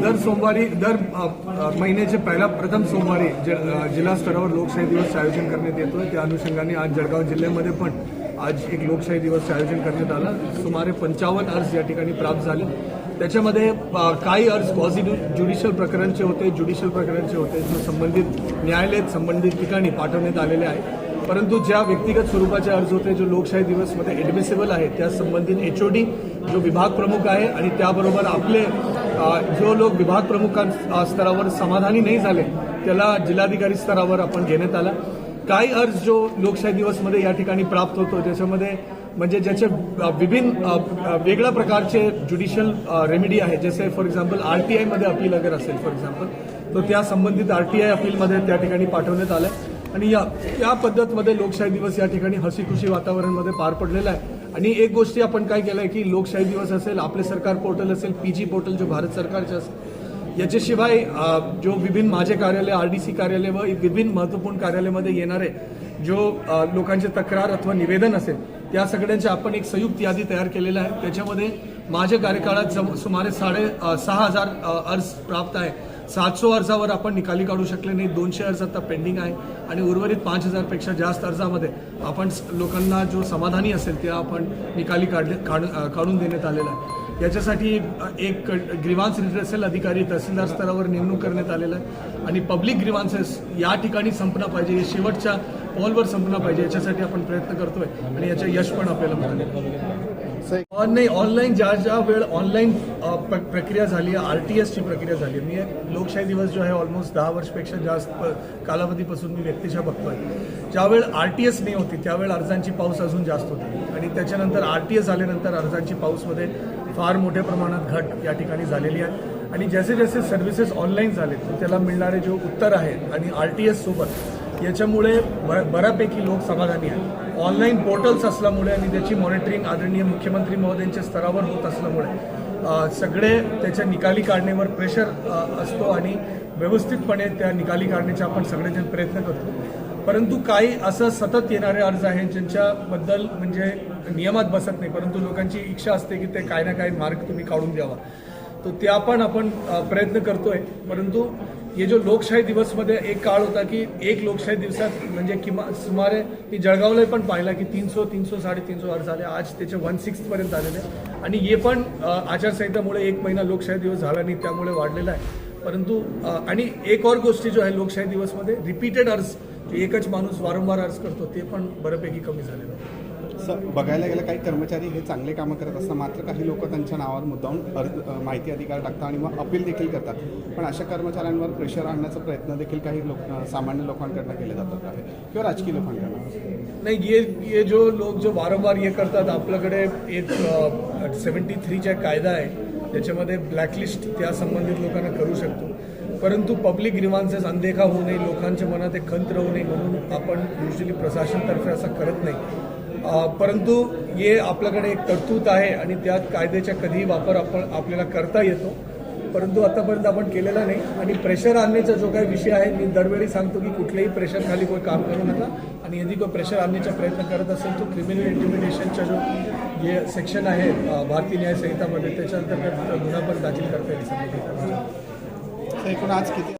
दर सोमवारी दर महिन्याचे पहिला प्रथम सोमवारी ज- जिल्हा स्तरावर लोकशाही दिवस आयोजन करण्यात येतो त्या अनुषंगाने आज जळगाव जिल्ह्यामध्ये पण आज एक लोकशाही दिवस आयोजन करण्यात आलं. सुमारे पंचावन्न अर्ज या ठिकाणी प्राप्त झाले. त्याच्यामध्ये काही अर्ज पॉझिटिव्ह ज्युडिशियल प्रकरणचे होते ज्युडिशियल प्रकरणचे होते जो संबंधित न्यायालयात संबंधित ठिकाणी पाठवण्यात आलेले आहे. परंतु ज्या व्यक्तिगत स्वरूपाचे अर्ज होते जो लोकशाही दिवसमध्ये ॲडमिसेबल आहे त्या संबंधित एचओडी जो विभाग प्रमुख आहे आणि त्याबरोबर आपले जो लोक विभाग प्रमुखां स्तरावर समाधानी नाही झाले त्याला जिल्हाधिकारी स्तरावर आपण घेण्यात आला. काही अर्ज जो लोकशाही दिवसमध्ये या ठिकाणी प्राप्त होतो त्याच्यामध्ये म्हणजे ज्याचे विभिन्न वेगळ्या प्रकारचे ज्युडिशियल रेमेडी आहे. जसे फॉर एक्झाम्पल आर टी आयमध्ये अपील अगर असेल फॉर एक्झाम्पल तर त्या संबंधित आर टी आय अपीलमध्ये त्या ठिकाणी पाठवण्यात आलं. आणि या या पद्धतमध्ये लोकशाही दिवस या ठिकाणी हसीखुशी वातावरणमध्ये पार पडलेला आहे. आणि एक गोष्टी आपण काय केलंय की लोकशाही दिवस असेल आपले सरकार पोर्टल असेल पीजी पोर्टल जो भारत सरकारचे असेल याच्याशिवाय जो विभिन्न माझे कार्यालय आरडीसी कार्यालय व विभिन्न महत्त्वपूर्ण कार्यालयामध्ये येणारे जो लोकांचे तक्रार अथवा निवेदन असेल त्या सगळ्यांची आपण एक संयुक्त यादी तयार केलेलं आहे. त्याच्यामध्ये माझ्या कार्यकाळात जम- सुमारे साडे सहा हजार अर्ज प्राप्त आहे. सातशे अर्जावर आपण निकाली काढू शकले नाही. दोनशे अर्ज आता पेंडिंग आहे आणि उर्वरित पाच हजारपेक्षा जास्त अर्जामध्ये आपण लोकांना जो समाधानी असेल त्या आपण निकाली काढले काढ काढून देण्यात आलेला आहे. याच्यासाठी एक ग्रीवान्स रिड्रेसल अधिकारी तहसीलदार स्तरावर नेमणूक करण्यात आलेला आहे. आणि पब्लिक ग्रीवान्सेस या ठिकाणी संपला पाहिजे. हे शेवटच्या पॉलवर संपला पाहिजे याच्यासाठी आपण प्रयत्न करतोय आणि याचे यश पण आपल्याला मिळाले. नाही ऑनलाईन ज्या ज्या वेळ ऑनलाईन प्रक्रिया झाली आहे आर टी एसची प्रक्रिया झाली आहे. मी एक लोकशाही दिवस जो आहे ऑलमोस्ट दहा वर्षपेक्षा जास्त कालावधीपासून मी व्यक्तिशा बघतोय. ज्यावेळ आर टी एस नाही होती त्यावेळ अर्जांची पाऊस अजून जास्त होती. आणि त्याच्यानंतर आर टी एस झाल्यानंतर अर्जांची पाऊसमध्ये फार मोठ्या प्रमाणात घट या ठिकाणी झालेली आहे. आणि जसे जसे सर्व्हिसेस ऑनलाईन झाले तर त्याला मिळणारे जो उत्तर आहेत आणि आर टी एस सोबत याच्यामुळे ब- बऱ्यापैकी लोक समाधानी आहेत. ऑनलाईन पोर्टल्स असल्यामुळे आणि त्याची मॉनिटरिंग आदरणीय मुख्यमंत्री महोदयांच्या स्तरावर होत असल्यामुळे सगळे त्याच्या निकाली काढण्यावर प्रेशर असतो आणि व्यवस्थितपणे त्या निकाली काढण्याचे आपण सगळेजण प्रयत्न करतो. परंतु काही असं सतत येणारे अर्ज आहेत ज्यांच्याबद्दल म्हणजे नियमात बसत नाही परंतु लोकांची इच्छा असते की ते काही ना काही मार्ग तुम्ही काढून द्यावा. तो त्या पण आपण प्रयत्न करतोय. परंतु हे जो लोकशाही दिवसमध्ये एक काळ होता की एक लोकशाही दिवसात म्हणजे किमान सुमारे मी जळगावला पण पाहिला की तीनशे तीनशे साडेतीनशे अर्ज झाले. आज त्याचे वन सिक्स पर्यंत आलेले आणि हे पण आचारसंहितामुळे एक महिना लोकशाही दिवस झाला नाही त्यामुळे वाढलेला आहे. परंतु आणि एक और गोष्टी जो आहे लोकशाही दिवसमध्ये रिपीटेड अर्ज एकच माणूस वारंवार अर्ज करतो ते पण बऱ्यापैकी कमी झालेलं आहे. स- बघायला गेलं काही कर्मचारी हे चांगले कामं करत असतात. मात्र काही लोक त्यांच्या नावावर मुद्दाहून अर्ज माहिती अधिकार टाकतात आणि मग अपील देखील करतात. पण अशा कर्मचाऱ्यांवर प्रेशर आणण्याचा प्रयत्न देखील काही लोक सामान्य लोकांकडनं केले जातात आहे. किंवा राजकीय लोकांकडनं? नाही ये ये जो लोक जो वारंवार हे करतात आपल्याकडे एक सेवन्टी थ्रीचा कायदा आहे. त्याच्यामध्ये ब्लॅकलिस्ट त्या संबंधित लोकांना करू शकतो. परंतु पब्लिक ग्रीवान्सेस अनदेखा होऊ नये लोकांच्या मनात एक खंत राहू नये म्हणून आपण युजली प्रशासनतर्फे असं करत नाही. परंतु हे आपल्याकडे एक तरतूद आहे आणि त्यात कायद्याचा कधीही वापर आपण आपल्याला करता येतो. परंतु आतापर्यंत आपण केलेला नाही. आणि प्रेशर आणण्याचा जो काही विषय आहे मी दरवेळी सांगतो की कुठल्याही प्रेशर खाली काम करू नका. आणि यदि कोण प्रेशर आणण्याचा प्रयत्न करत असेल तो क्रिमिनल इंटिमिडेशनचा जो जे सेक्शन आहे भारतीय न्याय संहितामध्ये त्याच्या अंतर्गत गुन्हा पण दाखल करता येईल. संबंधित तर एकूण आज किती?